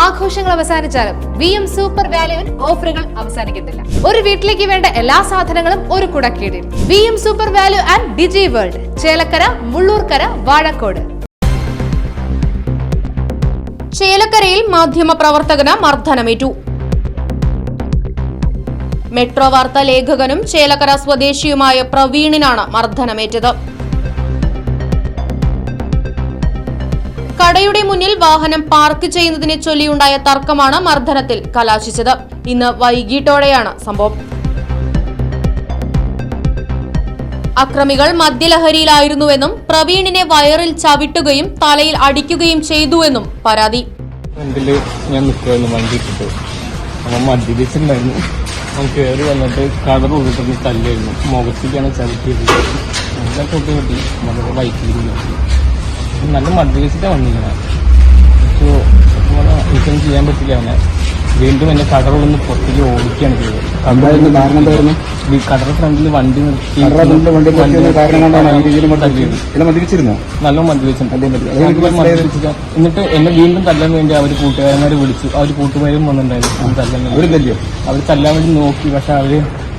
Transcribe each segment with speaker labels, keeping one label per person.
Speaker 1: ആഘോഷങ്ങൾ അവസാനിച്ചാലും V M super വാല്യുവിൽ ഓഫറുകൾ അവസാനിക്കുന്നില്ല. ഒരു വീട്ടിലേക്ക് വേണ്ട എല്ലാ സാധനങ്ങളും ഒരു കുടക്കീടിൽ. V M super value and digi world Chelakkara Mullurkara Vazhakkode.
Speaker 2: ചേലക്കരയിൽ മാധ്യമ പ്രവർത്തകന് മർദ്ദനമേറ്റു. മെട്രോ വാർത്താ ലേഖകനും ചേലക്കര സ്വദേശിയുമായ പ്രവീണിനാണ് മർദ്ദനമേറ്റത്. കടയുടെ മുന്നിൽ വാഹനം പാർക്ക് ചെയ്യുന്നതിനെ ചൊല്ലിയുണ്ടായ തർക്കമാണ് മർദ്ദനത്തിൽ കലാശിച്ചത്. ഇന്ന് വൈകിട്ടോടെയാണ് സംഭവം. അക്രമികൾ മദ്യലഹരിയിലായിരുന്നുവെന്നും പ്രവീണിനെ വയറിൽ ചവിട്ടുകയും തലയിൽ അടിക്കുകയും ചെയ്തുവെന്നും പരാതി.
Speaker 3: ഞാൻ വന്നിട്ട് ചവിട്ടിയത്. നല്ല തൊട്ട് കിട്ടി നമ്മുടെ ബൈക്കിൽ നല്ല മദ്യപിച്ചിട്ടാണ് വന്നിരിക്കുന്നത് പക്ഷേ ചെയ്യാൻ പറ്റില്ല അവനെ. വീണ്ടും എന്നെ കടറുള്ളൊന്ന് പുറത്തേക്ക് ഓടിക്കുകയാണ് ചെയ്തത്. ഈ കടറ ഫ്രണ്ടിൽ വണ്ടി നിർത്തി നല്ല മദ്യപിച്ചിട്ടുണ്ട് എന്നിട്ട് എന്നെ വീണ്ടും തല്ലാൻ വേണ്ടി അവർ കൂട്ടുകാരന്മാരെ വിളിച്ചു. അവർ കൂട്ടുകാരും വന്നിട്ടുണ്ടായിരുന്നു. അവർ അവർ തല്ലാൻ വേണ്ടി നോക്കി. പക്ഷെ അവർ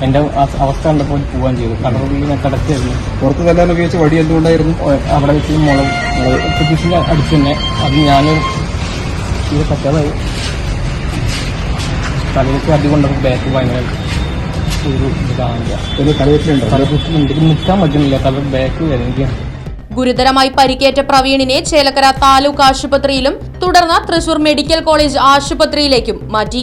Speaker 3: എന്റെ അവസ്ഥ കണ്ടപ്പോൾ പോവാൻ ചെയ്തു. കടറുള്ളിൽ ഞാൻ കിടക്കായിരുന്നു
Speaker 4: പുറത്ത് തല്ലാൻ ഉപയോഗിച്ച വടി എന്തുകൊണ്ടായിരുന്നു?
Speaker 3: അവിടെ വെച്ച് മുളക് കൃഷിന്റെ അടിച്ച് തന്നെ അത് ഞാൻ ഇത് പറ്റാതായി. തലയിലേക്ക് അടി കൊണ്ടപ്പോൾ ബാക്ക് ഭയങ്കര ഒരു ഇത് കാണില്ല നിൽക്കാൻ പറ്റുന്നില്ല. തല ബാക്ക് വേദനിക്കുക
Speaker 2: ഗുരുതരമായി പരിക്കേറ്റ പ്രവീണിനെ ചേലക്കര താലൂക്ക് ആശുപത്രിയിലും തുടർന്ന് തൃശൂർ മെഡിക്കൽ കോളേജ് ആശുപത്രിയിലേക്കും മാറ്റി.